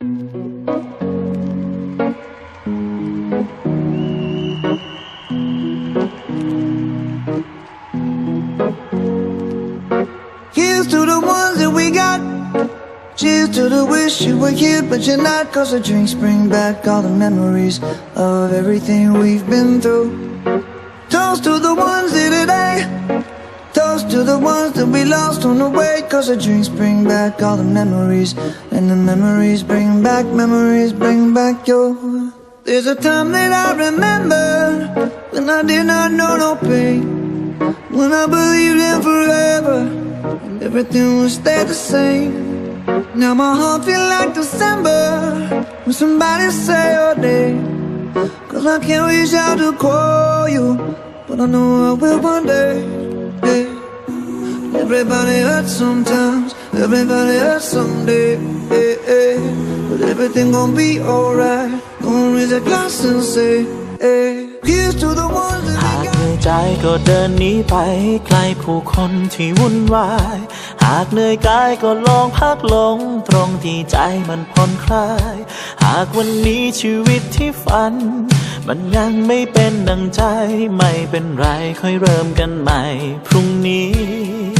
Cheers to the ones that we got. Cheers to the wish you were here, but you're not. Cause the drinks bring back all the memories of everything we've been through. Toast to the ones here today. To the ones that we lost on the way. Cause the drinks bring back all the memories. And the memories bring back, memories bring back your. There's a time that I remember when I did not know no pain. When I believed in forever and everything would stay the same. Now my heart feel like December when somebody say your name. Cause I can't reach out to call you, but I know I will one day. Yeah. Everybody hurts sometimes, everybody hurts someday. Yeah, yeah. But everything gon' be alright. Gonna raise a glass and say, hey. Here's to the ones that หากเหนื่อย got. ใจก็เดินหนีไปไกลผู้คนที่วุ่นวาย หากเหนื่อยกายก็ลองพักลงตรงที่ใจมันผ่อนคลาย หากวันนี้ชีวิตที่ฝัน มันยังไม่เป็นดังใจไม่เป็นไรค่อยเริ่มกันใหม่ พรุ่งนี้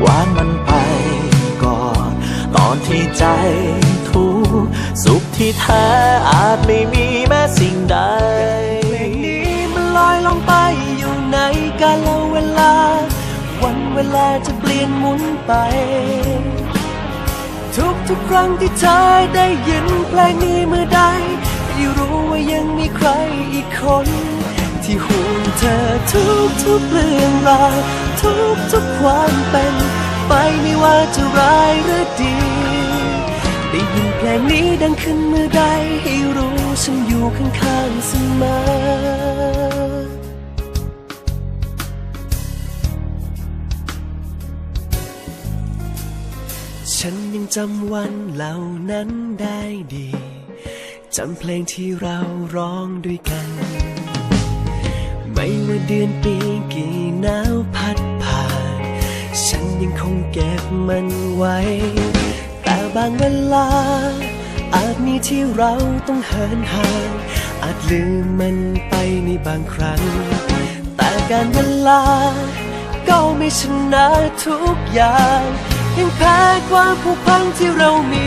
หวางมันไปก่อน ตอนที่ใจทุกสุขที่แท้อาจไม่มีแม้สิ่งใดเพลงนี้มันลอยลงไปอยู่ในกาลเวลา วันเวลาจะเปลี่ยนหมุนไป ทุกทุกครั้งที่เธอได้ยินเพลงนี้เมื่อใดให้รู้ว่ายังมีใครอีกคน ที่ห่วงเธอทุกทุกเรื่องราวทุกทุกความเป็นไปไม่ว่าจะร้ายหรือดีได้ยินเพลงนี้ดังขึ้นเมื่อใดให้รู้ฉันอยู่ข้างๆเสมอฉันยังจำวันเหล่านั้นได้ดี จำเพลงที่เราร้องด้วยกัน ไม่ว่าเดือนปีกี่หนาวพัดผ่าน ฉันยังคงเก็บมันไว้ แต่บางเวลา อาจมีที่เราต้องเหินห่าง อาจลืมมันไปในบางครั้ง แต่การเวลา ก็ไม่ชนะทุกอย่าง ยังแพ้ความผูกพันที่เรามี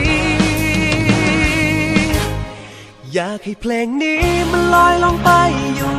อยากให้เพลงนี้มันลอยลงไปอยู่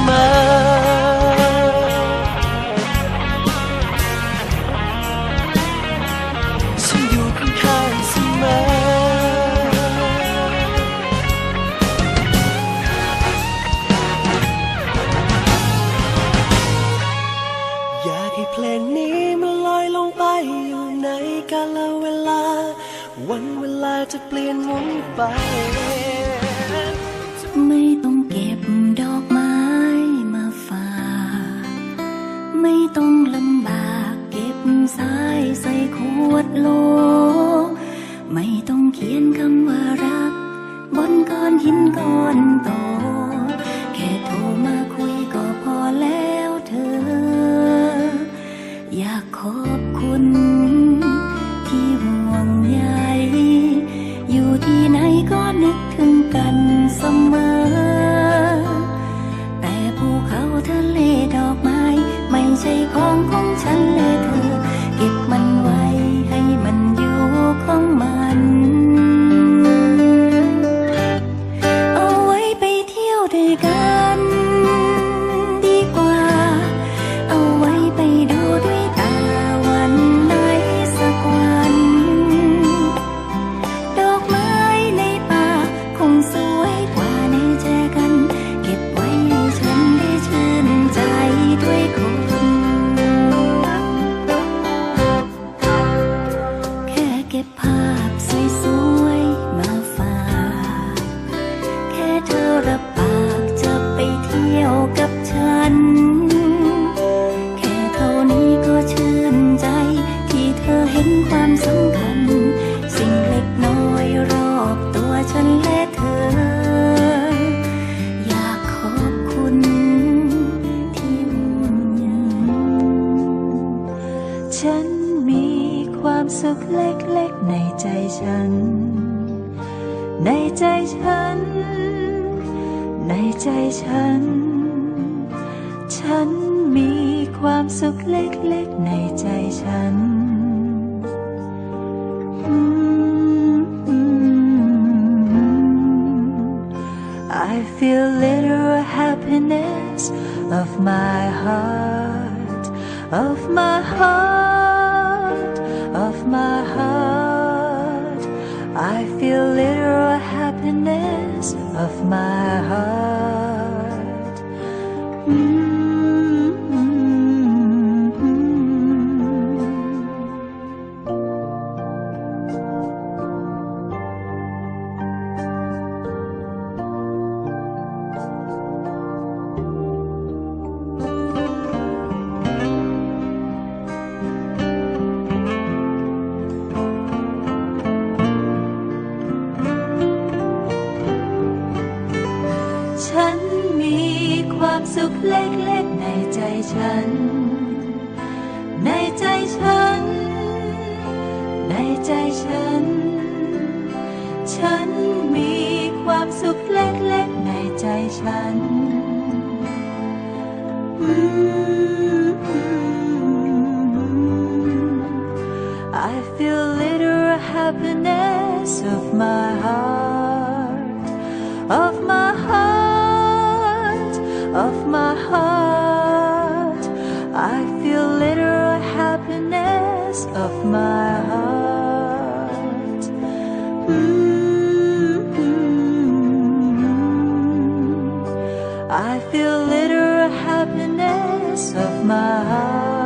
ฉั เล็กๆในใจฉัน ในใจฉัน ในใจฉัน ฉันมีความสุขเล็กๆในใจฉันฟ e e l little happiness of my heart of my heart happiness of my heart. ความสุขเล็กๆในใจฉัน ในใจฉัน ในใจฉัน ฉันมีความสุขเล็กๆในใจฉันอ I feel little happiness of my heart, of my heart. I feel little happiness of my heart. Mm-hmm. I feel little happiness of my heart,